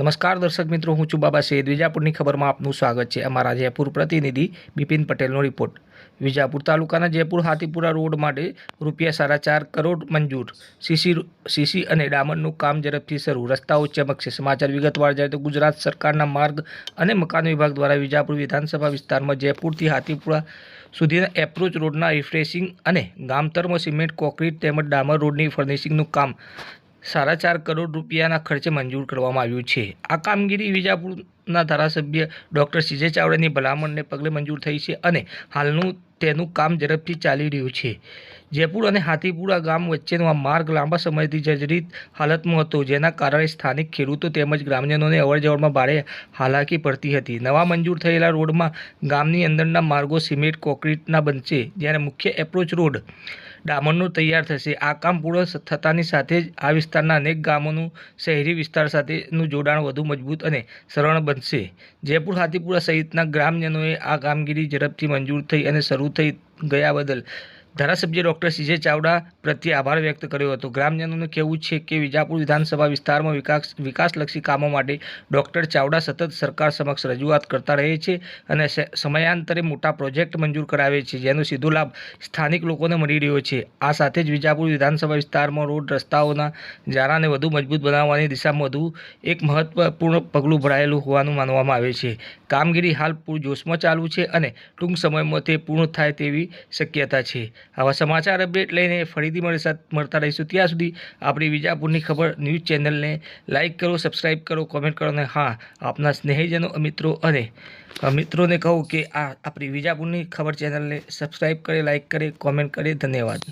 નમસ્કાર દર્શક મિત્રો, હું છું બાબા સૈયદ વિજાપુરની ખબરમાં આપનું સ્વાગત છે. અમારા જયપુર પ્રતિનિધિ બિપિન પટેલનો રિપોર્ટ. વિજાપુર તાલુકાના જયપુર હાથીપુરા રોડ માટે રૂપિયા સાડા ચાર કરોડ મંજૂર. સીસી સીસી અને ડામરનું કામ ઝડપથી શરૂ. રસ્તાઓ ચમકશે. સમાચાર વિગતવાર જાય તો ગુજરાત સરકારના માર્ગ અને મકાન વિભાગ દ્વારા વિજાપુર વિધાનસભા વિસ્તારમાં જયપુરથી હાથીપુરા સુધીના એપ્રોચ રોડના રિફ્રેશિંગ અને ગામતરમાં સિમેન્ટ, કોંક્રીટ તેમજ ડામર રોડની ફર્નિશિંગનું કામ સાડા ચાર કરોડ રૂપિયાના ખર્ચે મંજૂર કરવામાં આવ્યું છે. આ કામગીરી વિજાપુરના ધારાસભ્ય ડૉક્ટર સીજે ચાવડાની ભલામણને પગલે મંજૂર થઈ છે અને હાલનું તેનું કામ ઝડપથી ચાલી રહ્યું છે. જયપુર અને હાથીપુરા ગામ વચ્ચેનો આ માર્ગ લાંબા સમયથી જર્જરિત હાલતમાં હતો, જેના કારણે સ્થાનિક ખેડૂતો તેમજ ગ્રામજનોને અવરજવરમાં ભારે હાલાકી પડતી હતી. નવા મંજૂર થયેલા રોડમાં ગામની અંદરના માર્ગો સિમેન્ટ કોન્ક્રીટના બનશે જ્યારે મુખ્ય એપ્રોચ રોડ ડામરનો તૈયાર થશે. આ કામ પૂર્ણ થતાની સાથે જ આ વિસ્તારના અનેક ગામોનું શહેરી વિસ્તાર સાથેનું જોડાણ વધુ મજબૂત અને સરળ બનશે. જયપુર, હાથીપુરા સહિતના ગ્રામજનોએ આ કામગીરી ઝડપથી મંજૂર થઈ અને શરૂ થઈ ગયા બદલ ધારાસભ્ય ડૉક્ટર સીજે ચાવડા પ્રત્યે આભાર વ્યક્ત કર્યો હતો. ગ્રામજનોનું કહેવું છે કે વિજાપુર વિધાનસભા વિસ્તારમાં વિકાસ, વિકાસલક્ષી કામો માટે ડૉક્ટર ચાવડા સતત સરકાર સમક્ષ રજૂઆત કરતા રહે છે અને સમયાંતરે મોટા પ્રોજેક્ટ મંજૂર કરાવે છે, જેનો સીધો લાભ સ્થાનિક લોકોને મળી રહ્યો છે. આ સાથે જ વિજાપુર વિધાનસભા વિસ્તારમાં રોડ રસ્તાઓના જારાને વધુ મજબૂત બનાવવાની દિશામાં વધુ એક મહત્વપૂર્ણ પગલું ભરાયેલું હોવાનું માનવામાં આવે છે. કામગીરી હાલ પૂરજોશમાં ચાલુ છે અને ટૂંક સમયમાં તે પૂર્ણ થાય તેવી શક્યતા છે. આવા સમાચાર અપડેટ લઈને ફરીથી મળે મળતા રહીશું. ત્યાં સુધી આપણી વિજાપુરની ખબર ન્યૂઝ ચેનલને લાઇક કરો સબસ્ક્રાઈબ કરો, કોમેન્ટ કરો અને હા, આપના સ્નેહીજનો, મિત્રો અને મિત્રોને કહું કે આ આપણી વિજાપુરની ખબર ચેનલને સબસ્ક્રાઈબ કરે લાઇક કરે, કોમેન્ટ કરે. ધન્યવાદ.